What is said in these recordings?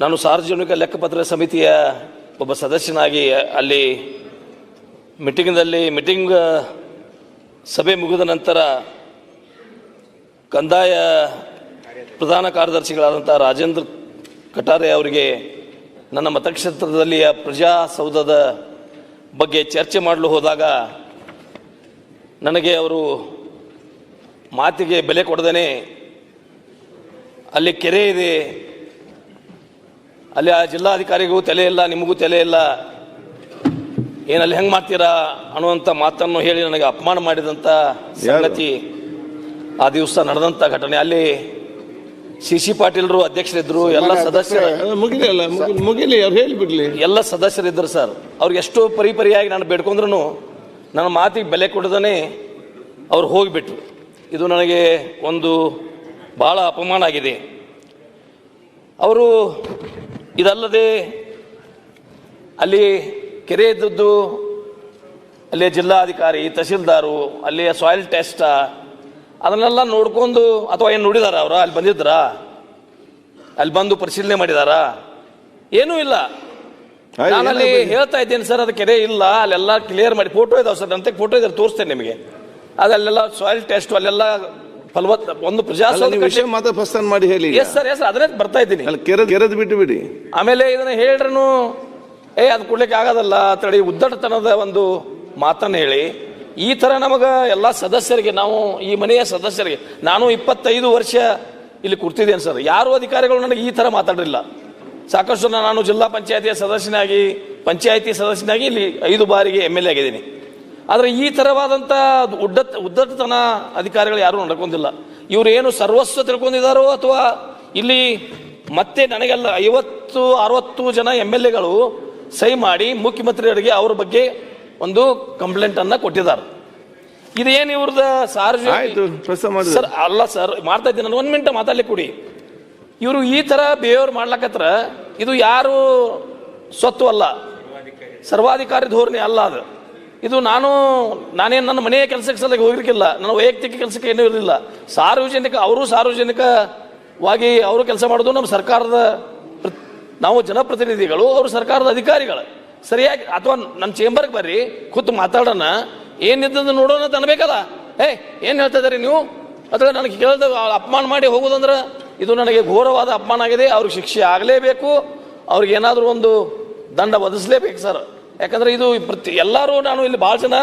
ನಾನು ಸಾರ್ವಜನಿಕ ಲೆಕ್ಕಪತ್ರ ಸಮಿತಿಯ ಒಬ್ಬ ಸದಸ್ಯನಾಗಿ ಅಲ್ಲಿ ಮೀಟಿಂಗ್ನಲ್ಲಿ, ಮೀಟಿಂಗ್ ಸಭೆ ಮುಗಿದ ನಂತರ ಕಂದಾಯ ಪ್ರಧಾನ ಕಾರ್ಯದರ್ಶಿಗಳಾದಂಥ ರಾಜೇಂದ್ರ ಕಟಾರೆ ಅವರಿಗೆ ನನ್ನ ಮತಕ್ಷೇತ್ರದಲ್ಲಿಯ ಪ್ರಜಾಸೌಧದ ಬಗ್ಗೆ ಚರ್ಚೆ ಮಾಡಲು ಹೋದಾಗ ನನಗೆ ಅವರು ಮಾತಿಗೆ ಬೆಲೆ ಕೊಡದೇನೆ ಅಲ್ಲಿ ಕೆರೆ ಇದೆ ಅಲ್ಲಿ ಆ ಜಿಲ್ಲಾಧಿಕಾರಿಗೂ ತಲೆ ಇಲ್ಲ ನಿಮಗೂ ತಲೆ ಇಲ್ಲ. ಏನಲ್ಲಿ ಹೆಂಗೆ ಮಾಡ್ತೀರಾ ಅನ್ನುವಂಥ ಮಾತನ್ನು ಹೇಳಿ ನನಗೆ ಅಪಮಾನ ಮಾಡಿದಂಥ ಸಂಗತಿ ಆ ದಿವಸ ನಡೆದಂಥ ಘಟನೆ. ಅಲ್ಲಿ ಸಿ ಸಿ ಪಾಟೀಲ್ರು ಅಧ್ಯಕ್ಷರಿದ್ದರು ಎಲ್ಲ ಸದಸ್ಯರು ಮುಗಿಲಿ ಅವ್ರು ಹೇಳಿಬಿಡ್ಲಿ. ಎಲ್ಲ ಸದಸ್ಯರಿದ್ದರು ಸರ್. ಅವ್ರಿಗೆ ಎಷ್ಟೋ ಪರಿಪರಿಯಾಗಿ ನಾನು ಬೇಡ್ಕೊಂಡ್ರು ನನ್ನ ಮಾತಿಗೆ ಬೆಲೆ ಕೊಡದೇ ಅವ್ರು ಹೋಗಿಬಿಟ್ರು. ಇದು ನನಗೆ ಒಂದು ಭಾಳ ಅಪಮಾನ ಆಗಿದೆ. ಅವರು ಇದಲ್ಲದೆ ಅಲ್ಲಿ ಕೆರೆ ಇದ್ದದ್ದು ಅಲ್ಲಿಯ ಜಿಲ್ಲಾಧಿಕಾರಿ ತಹಸೀಲ್ದಾರು ಅಲ್ಲಿಯ ಸಾಯಿಲ್ ಟೆಸ್ಟ್ ಅದನ್ನೆಲ್ಲ ನೋಡ್ಕೊಂಡು ಅಥವಾ ಏನು ನೋಡಿದಾರ ಅವರು? ಅಲ್ಲಿ ಬಂದಿದ್ರಾ? ಅಲ್ಲಿ ಬಂದು ಪರಿಶೀಲನೆ ಮಾಡಿದಾರಾ? ಏನೂ ಇಲ್ಲ. ನಾನಲ್ಲಿ ಹೇಳ್ತಾ ಇದ್ದೇನೆ ಸರ್ ಅದು ಕೆರೆ ಇಲ್ಲ. ಅಲ್ಲೆಲ್ಲ ಕ್ಲಿಯರ್ ಮಾಡಿ ಫೋಟೋ ಇದಾವೆ ಸರ್ ನಂತೆ ಫೋಟೋ ಇದ್ದಾರೆ ತೋರಿಸ್ತೇನೆ ನಿಮಗೆ. ಅದಲ್ಲೆಲ್ಲ ಸಾಯಿಲ್ ಟೆಸ್ಟ್ ಅಲ್ಲೆಲ್ಲ ಫಲವತ್ ಒಂದು ಪ್ರಜಾಸತ್ತಾತ್ಮಕ ವಿಷಯ ಮಾತ್ರ ಪ್ರಸ್ಥಾನ ಮಾಡಿ ಹೇಳಿ ಎಸ್ ಸರ್ ಎಸ್ ಅದನ್ನೇ ಬರ್ತಾ ಇದ್ದೀನಿ. ಅಲ್ಲಿ ಕೆರೆದ್ ಕೆರೆದ್ ಬಿಟ್ಟು ಬಿಡಿ. ಆಮೇಲೆ ಇದನ್ನ ಹೇಳ್ರೂ ಏ ಅದು ಕೊಡ್ಲಿಕ್ಕೆ ಆಗೋದಲ್ಲ ಅಂತೇಳಿ ಉದ್ದಟತನದ ಒಂದು ಮಾತನ್ನು ಹೇಳಿ. ಈ ಥರ ನಮಗೆ ಎಲ್ಲ ಸದಸ್ಯರಿಗೆ ನಾವು ಈ ಮನೆಯ ಸದಸ್ಯರಿಗೆ ನಾನು ಇಪ್ಪತ್ತೈದು ವರ್ಷ ಇಲ್ಲಿ ಕೂರ್ತಿದ್ದೇನೆ ಸರ್ ಯಾರು ಅಧಿಕಾರಿಗಳು ನನಗೆ ಈ ಥರ ಮಾತಾಡಿಲ್ಲ ಸಾಕಷ್ಟು ನಾನು ಜಿಲ್ಲಾ ಪಂಚಾಯತಿಯ ಸದಸ್ಯನಾಗಿ ಪಂಚಾಯತಿ ಸದಸ್ಯನಾಗಿ ಇಲ್ಲಿ ಐದು ಬಾರಿಗೆ ಎಂ ಎಲ್ ಎ ಆಗಿದ್ದೀನಿ. ಆದರೆ ಈ ಥರವಾದಂಥ ಉಡ್ಡ ಉದ್ದಟತನ ಅಧಿಕಾರಿಗಳು ಯಾರೂ ನಡ್ಕೊಂಡಿಲ್ಲ. ಇವರೇನು ಏನು ಸರ್ವಸ್ವ ತಿಳ್ಕೊಂಡಿದ್ದಾರೋ ಅಥವಾ ಇಲ್ಲಿ ಮತ್ತೆ ನನಗೆಲ್ಲ ಐವತ್ತು ಅರವತ್ತು ಜನ ಎಂ ಎಲ್ ಎಗಳು ಸಹಿ ಮಾಡಿ ಮುಖ್ಯಮಂತ್ರಿಯವರಿಗೆ ಅವ್ರ ಬಗ್ಗೆ ಒಂದು ಕಂಪ್ಲೇಂಟ್ ಅನ್ನ ಕೊಟ್ಟಿದ್ದಾರೆ. ಇದೇನು ಇವ್ರದ ಸಾರ್ವಜನಿಕ ಸರ್ ಅಲ್ಲ ಸರ್ ಮಾಡ್ತಾ ಇದ್ದೀನಿ ನಾನು. ಒಂದು ಮಿನಿಟ್ ಮಾತಾಡ್ಲಿಕ್ಕೆ ಕೊಡಿ. ಇವರು ಈ ಥರ ಬಿಹೇವಿಯರ್ ಮಾಡ್ಲಕತ್ರ ಇದು ಯಾರು ಸ್ವತ್ತು ಅಲ್ಲ. ಸರ್ವಾಧಿಕಾರಿ ಧೋರಣೆ ಅಲ್ಲ ಅದು. ಇದು ನಾನು, ನಾನೇನು ನನ್ನ ಮನೆಯ ಕೆಲಸಕ್ಕೆ ಸಲ ಹೋಗಿರ್ಕಿಲ್ಲ ನನ್ನ ವೈಯಕ್ತಿಕ ಕೆಲಸಕ್ಕೆ ಏನೂ ಇರಲಿಲ್ಲ. ಸಾರ್ವಜನಿಕ, ಅವರು ಸಾರ್ವಜನಿಕವಾಗಿ ಅವರು ಕೆಲಸ ಮಾಡೋದು ನಮ್ಮ ಸರ್ಕಾರದ ನಾವು ಜನಪ್ರತಿನಿಧಿಗಳು, ಅವರು ಸರ್ಕಾರದ ಅಧಿಕಾರಿಗಳು. ಸರಿಯಾಗಿ, ಅಥವಾ ನನ್ನ ಚೇಂಬರ್ಗೆ ಬರ್ರಿ, ಕೂತು ಮಾತಾಡೋಣ. ಏನಿದ್ದದ್ದು ನೋಡೋಣ ಅಂತ ಏಯ್ ಏನು ಹೇಳ್ತಾ ನೀವು? ಅಥವಾ ನನಗೆ ಕೇಳಿದ ಅಪಮಾನ ಮಾಡಿ ಹೋಗೋದಂದ್ರೆ ಇದು ನನಗೆ ಘೋರವಾದ ಅಪಮಾನ ಆಗಿದೆ. ಅವ್ರಿಗೆ ಶಿಕ್ಷೆ ಆಗಲೇಬೇಕು. ಅವ್ರಿಗೆ ಏನಾದರೂ ಒಂದು ದಂಡ ಒದಿಸ್ಲೇಬೇಕು ಸರ್. ಯಾಕಂದ್ರೆ ಇದು ಪ್ರತಿ ಎಲ್ಲರೂ ನಾನು ಇಲ್ಲಿ ಭಾಳ ಜನ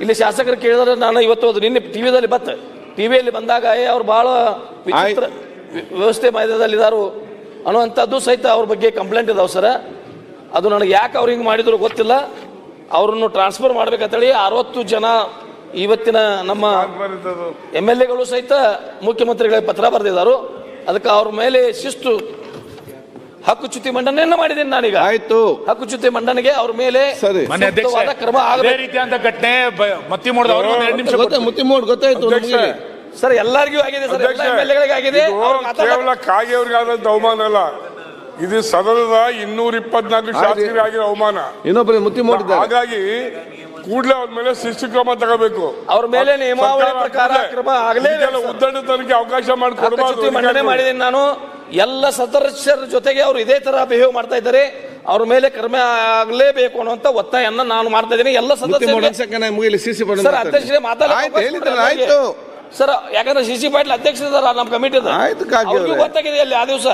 ಇಲ್ಲಿ ಶಾಸಕರು ಕೇಳಿದ್ರೆ ನಾನು ಇವತ್ತು ಅದು ನಿನ್ನೆ ಟಿ ವಿದಲ್ಲಿ ಬತ್ತ ಟಿ ವಿಯಲ್ಲಿ ಬಂದಾಗ ಏ ಅವ್ರು ಭಾಳ ವಿಚಿತ್ರ ವ್ಯವಸ್ಥೆ ವ್ಯವಸ್ಥೆ ಇದಾರು ಅನ್ನುವಂಥದ್ದು ಸಹಿತ ಅವ್ರ ಬಗ್ಗೆ ಕಂಪ್ಲೇಂಟ್ ಇದಾವೆ ಸರ. ಅದು ನನಗೆ ಯಾಕೆ ಅವ್ರು ಹಿಂಗೆ ಮಾಡಿದ್ರು ಗೊತ್ತಿಲ್ಲ. ಅವ್ರನ್ನು ಟ್ರಾನ್ಸ್ಫರ್ ಮಾಡ್ಬೇಕಂತೇಳಿ ಅರವತ್ತು ಜನ ಇವತ್ತಿನ ನಮ್ಮ ಎಂ ಎಲ್ ಎಗಳು ಸಹಿತ ಮುಖ್ಯಮಂತ್ರಿಗಳಿಗೆ ಪತ್ರ ಬರೆದಿದ್ದಾರೆ ಅದಕ್ಕೆ ಅವ್ರ ಮೇಲೆ ಶಿಸ್ತು ಹಕ್ಕುಚ್ಯುತಿ ಮಂಡನೆಯನ್ನ ಮಾಡಿದ್ದೀನಿ ನಾನೀಗ. ಆಯ್ತು. ಹಕ್ಕುಚ್ಯುತಿ ಮಂಡನೆಗೆ ಅವ್ರ ಮೇಲೆ ಸರಿ. ಮನೆ ಅಧ್ಯಕ್ಷ ಸೂಕ್ತವಾದ ಕ್ರಮ ಅದೇ ಆಗಬೇಕು. ರೀತಿಯಾದ ಘಟನೆ ಬ- ಮತ್ತಿ ಮೂಡ್ದವರು ಒಂದು ಎರಡು ನಿಮಿಷ ಗೊತ್ತಾ ಮುತ್ತಿ ಮೋಡ್ ಗೊತ್ತಾಯ್ತು ಅಧ್ಯಕ್ಷ, ನಮ್ಗೆ. ಸರ್ ಎಲ್ಲರಿಗೂ ಆಗಿದೆ ಸರ್ ಎಲ್ಲ ಆಗಿದೆ. ಇದು ಅವ್ರು ಮಾತಾಡ್ಲಕ್ಕ- ಕೇವಲ ಕಾಗೆಯವ್ರಿಗೆ ಆದಂತ ಅವಮಾನ ಅಲ್ಲ. ಇದು ಸದನದ ಇನ್ನೂರ ಇಪ್ಪತ್ನಾಲ್ಕು ಶಾಸಕರಿಗೆ ಆಗಿರೋ ಅವಮಾನ. ಇನ್ನೊಬ್ಬರು ಮುತ್ತಿ ಮೋಡಿದ್ದಾರೆ ಹಾಗಾಗಿ ಕೂಡಲೇ ಅವ್ರ ಮೇಲೆ ಶಿಸ್ತು ಕ್ರಮ ತಗೋಬೇಕು. ಅವ್ರ ಮೇಲೆ ನಿಯಮಾವಳಿ ಸರ್ಕಾರ ಪ್ರಕಾರ ಕೂಡ್ಲೇ ಕ್ರಮ ಆಗಲೇ ಇದೆಲ್ಲ ಸರ್. ಉದ್ದಟತನಕ್ಕೆ ಅವಕಾಶ ಹಕ್ಕುಚ್ಯುತಿ ಮಂಡನೆ ಮಾಡಿದ್ದೀನಿ ನಾನು. ಎಲ್ಲ ಸದಸ್ಯರ ಜೊತೆಗೆ ಅವರು ಇದೇ ತರ ಬಿಹೇವ್ ಮಾಡ್ತಾ ಇದ್ದಾರೆ. ಅವ್ರ ಮೇಲೆ ಕ್ರಮ ಆಗಲೇಬೇಕು ಅನ್ನುವಂತ ಒತ್ತಾಯನ್ನ ನಾನು ಮಾಡ್ತಾ ಇದ್ದೀನಿ. ಎಲ್ಲ ಸದಸ್ಯರು ಸರ್ ಅಧ್ಯಕ್ಷರೇ ಸರ್ ಯಾಕಂದ್ರೆ ಸಿ ಸಿ ಪಾಟೀಲ್ ಅಧ್ಯಕ್ಷ ನಮ್ಮ ಕಮಿಟಿ ಗೊತ್ತಾಗಿದೆ ಅಲ್ಲಿ ಆ ದಿವಸ.